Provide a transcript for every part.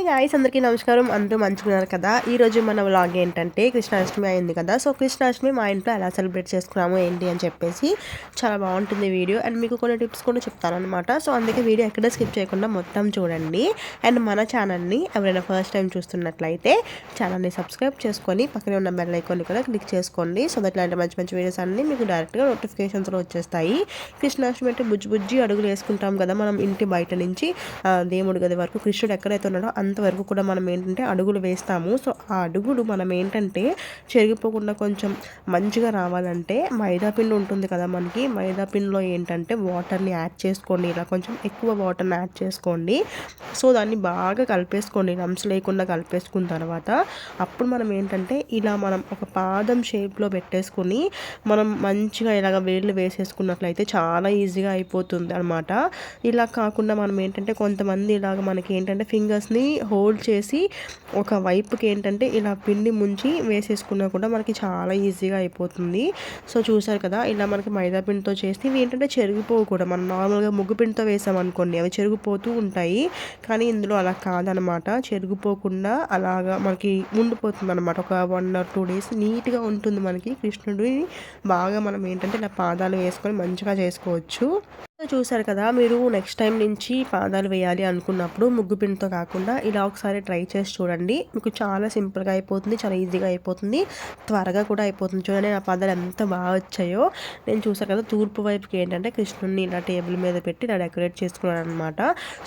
Hi guys అందరికీ నమస్కారం. అందరూ మంచుకున్నారు కదా? ఈరోజు మన వ్లాగ్ ఏంటంటే కృష్ణాష్టమి అయింది కదా? సో కృష్ణాష్టమి మా ఇంట్లో ఎలా సెలబ్రేట్ చేసుకున్నాము ఏంటి అని చెప్పేసి చాలా బాగుంటుంది వీడియో అండ్ మీకు కొన్ని టిప్స్ కూడా చెప్తాను అనమాట సో అందుకే వీడియో ఎక్కడ స్కిప్ చేయకుండా మొత్తం చూడండి. అండ్ మన ఛానల్ని ఎవరైనా ఫస్ట్ టైం చూస్తున్నట్లయితే ఛానల్ని సబ్స్క్రైబ్ చేసుకొని పక్కనే ఉన్న బెల్ ఐకాన్ని కూడా క్లిక్ చేసుకోండి. సో దట్ ఇలాంటి మంచి మంచి వీడియోస్ అన్నీ మీకు డైరెక్ట్గా నోటిఫికేషన్స్లో వచ్చేస్తాయి. కృష్ణాష్టమి అంటే బుజ్జి బుజ్జి అడుగులు వేసుకుంటాం కదా మనం ఇంటి బయట నుంచి. దేవుడి గది వరకు కృష్ణుడు ఎక్కడైతే ఉన్నాడో అంతవరకు కూడా మనం ఏంటంటే అడుగులు వేస్తాము. సో ఆ అడుగులు మనం ఏంటంటే చెరిగిపోకుండా కొంచెం మంచిగా రావాలంటే మైదా పిండి ఉంటుంది కదా మనకి. మైదా పిండిలో ఏంటంటే వాటర్ని యాడ్ చేసుకోండి. ఇలా కొంచెం ఎక్కువ వాటర్ని యాడ్ చేసుకోండి. సో దాన్ని బాగా కలిపేసుకోండి. లంప్స్ లేకుండా కలిపేసుకున్న తర్వాత అప్పుడు మనం ఏంటంటే ఇలా మనం ఒక పాదం షేప్లో పెట్టేసుకుని మనం మంచిగా ఇలాగ వేళ్ళు వేసేసుకున్నట్లయితే చాలా ఈజీగా అయిపోతుంది అనమాట ఇలా కాకుండా మనం ఏంటంటే కొంతమంది ఇలాగ మనకి ఏంటంటే ఫింగర్స్ని హోల్డ్ చేసి ఒక వైపుకి ఏంటంటే ఇలా పిండి ముంచి వేసేసుకున్నా కూడా మనకి చాలా ఈజీగా అయిపోతుంది. సో చూసారు కదా ఇలా మనకి మైదా పిండితో చేస్తే ఇవి ఏంటంటే చెరిగిపోవు కూడా. మనం నార్మల్గా ముగ్గు పిండితో వేసామనుకోండి అవి చెరిగిపోతూ ఉంటాయి. కానీ ఇందులో అలా కాదనమాట. చెరిగిపోకుండా అలాగా మనకి ఉండిపోతుంది అనమాట ఒక వన్ ఆర్ టూ డేస్ నీట్గా ఉంటుంది మనకి కృష్ణుడిని. బాగా మనం ఏంటంటే ఇలా పాదాలు వేసుకొని మంచిగా చేసుకోవచ్చు. చూసారు కదా మీరు నెక్స్ట్ టైం నుంచి పాదాలు వేయాలి అనుకున్నప్పుడు ముగ్గు పిండితో కాకుండా ఇలా ఒకసారి ట్రై చేసి చూడండి. మీకు చాలా సింపుల్గా అయిపోతుంది చాలా ఈజీగా అయిపోతుంది త్వరగా కూడా అయిపోతుంది. చూడండి నా పాదాలు ఎంత బాగా వచ్చాయో. నేను చూసాను కదా తూర్పు వైపుకి ఏంటంటే కృష్ణుడిని ఇలా టేబుల్ మీద పెట్టి ఇలా డెకరేట్ చేసుకున్నాను అనమాట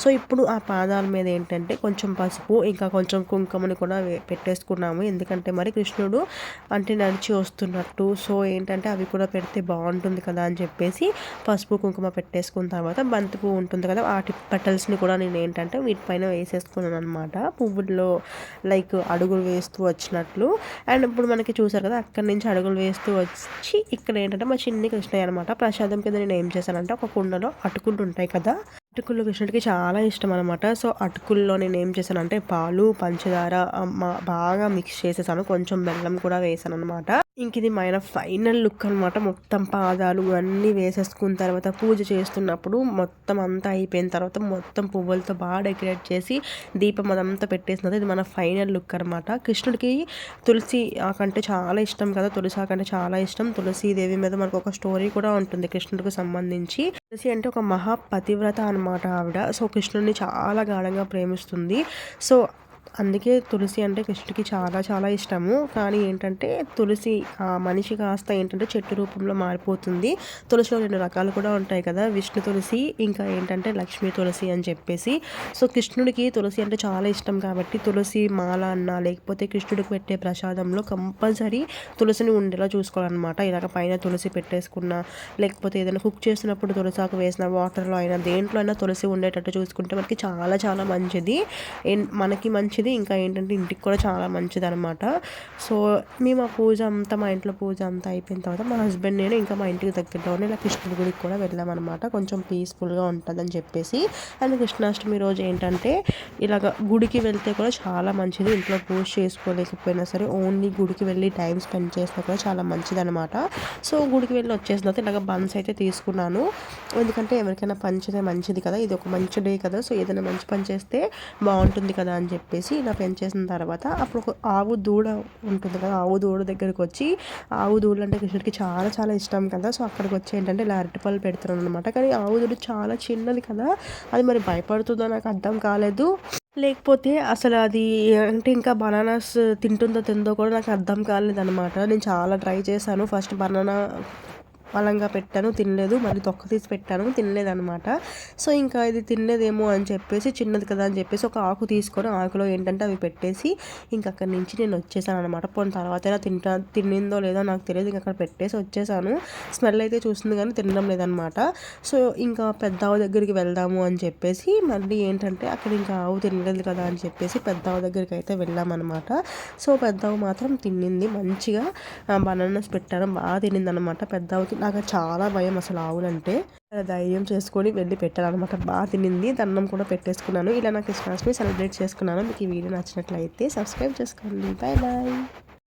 సో ఇప్పుడు ఆ పాదాల మీద ఏంటంటే కొంచెం పసుపు ఇంకా కొంచెం కుంకుమని కూడా పెట్టేసుకున్నాము. ఎందుకంటే మరి కృష్ణుడు అంటే నడిచి వస్తున్నట్టు. సో ఏంటంటే అవి కూడా పెడితే బాగుంటుంది కదా అని చెప్పేసి పసుపు కుంకుమ పెట్టేసి వేసుకున్న తర్వాత బంతి పువ్వు ఉంటుంది కదా వాటి పెటల్స్ని కూడా నేను ఏంటంటే వీటిపైన వేసేసుకున్నాను అనమాట పువ్వుల్లో లైక్ అడుగులు వేస్తూ వచ్చినట్లు. అండ్ ఇప్పుడు మనకి చూసారు కదా అక్కడి నుంచి అడుగులు వేస్తూ వచ్చి ఇక్కడ ఏంటంటే మా చిన్ని కృష్ణయ్య అనమాట ప్రసాదం కింద నేను ఏం చేశానంటే ఒక కుండలో అటుకులు ఉంటాయి కదా అటుకులు కృష్ణుడికి చాలా ఇష్టం అనమాట సో అటుకుల్లో నేను ఏం చేశానంటే పాలు పంచదార బాగా మిక్స్ చేసేసాను. కొంచెం బెల్లం కూడా వేసాను అనమాట ఇంక ఇది మైన ఫైనల్ లుక్ అనమాట మొత్తం పాదాలు అన్నీ వేసేసుకున్న తర్వాత పూజ చేస్తున్నప్పుడు మొత్తం అంతా అయిపోయిన తర్వాత మొత్తం పువ్వులతో బాగా డెకరేట్ చేసి దీపం అదంతా పెట్టేసిన ఇది మన ఫైనల్ లుక్ అనమాట కృష్ణుడికి తులసి ఆకంటే చాలా ఇష్టం కదా. తులసి ఆకంటే చాలా ఇష్టం. తులసీదేవి మీద మనకు ఒక స్టోరీ కూడా ఉంటుంది కృష్ణుడికి సంబంధించి. తులసి అంటే ఒక మహాపతివ్రత అనమాట ఆవిడ. సో కృష్ణుడిని చాలా గాఢంగా ప్రేమిస్తుంది. సో అందుకే తులసి అంటే కృష్ణుడికి చాలా చాలా ఇష్టము. కానీ ఏంటంటే తులసి మనిషి కాస్త ఏంటంటే చెట్టు రూపంలో మారిపోతుంది. తులసిలో రెండు రకాలు కూడా ఉంటాయి కదా. విష్ణు తులసి ఇంకా ఏంటంటే లక్ష్మీ తులసి అని చెప్పేసి. సో కృష్ణుడికి తులసి అంటే చాలా ఇష్టం కాబట్టి తులసి మాల అన్న లేకపోతే కృష్ణుడికి పెట్టే ప్రసాదంలో కంపల్సరీ తులసిని ఉండేలా చూసుకోవాలన్నమాట. ఇలాగ పైన తులసి పెట్టేసుకున్న లేకపోతే ఏదైనా కుక్ చేసినప్పుడు తులసాకు వేసిన వాటర్లో అయినా దేంట్లో అయినా తులసి ఉండేటట్టు చూసుకుంటే మనకి చాలా చాలా మంచిది. మనకి మంచిది మంచిది. ఇంకా ఏంటంటే ఇంటికి కూడా చాలా మంచిది అనమాట సో మేము ఆ పూజ అంతా మా ఇంట్లో పూజ అంతా అయిపోయిన తర్వాత మా హస్బెండ్ నేను ఇంకా మా ఇంటికి దగ్గరలోనే ఇలా కృష్ణుడి గుడికి కూడా వెళ్ళామన్నమాట. కొంచెం పీస్ఫుల్గా ఉంటుందని చెప్పేసి. అండ్ కృష్ణాష్టమి రోజు ఏంటంటే ఇలాగ గుడికి వెళ్తే కూడా చాలా మంచిది. ఇంట్లో పూజ చేసుకోలేకపోయినా సరే ఓన్లీ గుడికి వెళ్ళి టైం స్పెండ్ చేసినా కూడా చాలా మంచిది అనమాట సో గుడికి వెళ్ళి వచ్చేసిన తర్వాత ఇలాగ బన్స్ అయితే తీసుకున్నాను. ఎందుకంటే ఎవరికైనా పంచితే మంచిది కదా. ఇది ఒక మంచి డే కదా. సో ఏదైనా మంచి పని చేస్తే బాగుంటుంది కదా అని చెప్పేసి ఇలా పెంచేసిన తర్వాత అప్పుడు ఒక ఆవు దూడ ఉంటుంది కదా ఆవు దూడ దగ్గరికి వచ్చి ఆవు దూడలు అంటే కృష్ణుడికి చాలా చాలా ఇష్టం కదా. సో అక్కడికి వచ్చి ఏంటంటే ఇలా అరటిపళ్ళు పెడుతున్నాను అనమాట కానీ ఆవు దూడ చాలా చిన్నది కదా అది మరి భయపడుతుందో నాకు అర్థం కాలేదు. లేకపోతే అసలు అది అంటే ఇంకా బనానాస్ తింటుందో తిందో కూడా నాకు అర్థం కాలేదనమాట నేను చాలా ట్రై చేశాను. ఫస్ట్ బనానా బలంగా పెట్టాను తినలేదు. మళ్ళీ తొక్క తీసి పెట్టాను తినలేదనమాట సో ఇంకా ఇది తినలేదేమో అని చెప్పేసి చిన్నది కదా అని చెప్పేసి ఒక ఆకు తీసుకొని ఆకులో ఏంటంటే అవి పెట్టేసి ఇంక అక్కడి నుంచి నేను వచ్చేసాను అనమాట పోయిన తర్వాత ఎలా తింటా తినిందో లేదో నాకు తెలియదు. ఇంకా అక్కడ పెట్టేసి వచ్చేసాను. స్మెల్ అయితే చూస్తుంది కానీ తినడం లేదనమాట సో ఇంకా పెద్ద ఆవు దగ్గరికి వెళ్దాము అని చెప్పేసి మళ్ళీ ఏంటంటే అక్కడ ఇంకా ఆవు తినలేదు కదా అని చెప్పేసి పెద్ద ఆవు దగ్గరికి అయితే వెళ్ళామన్నమాట. సో పెద్ద ఆవు మాత్రం తిన్నింది. మంచిగా బనానాస్ పెట్టాను. బాగా తినింది అనమాట పెద్ద ఆవుకి నాకు చాలా భయం అసలు ఆవులంటే. ధైర్యం చేసుకొని వెళ్ళి పెట్టాలన్నమాట. బాగా తినింది దండం కూడా పెట్టేసుకున్నాను. ఇలా నాకు క్రిస్మస్ని సెలబ్రేట్ చేసుకున్నాను. మీకు ఈ వీడియో నచ్చినట్లయితే సబ్స్క్రైబ్ చేసుకోండి. Bye bye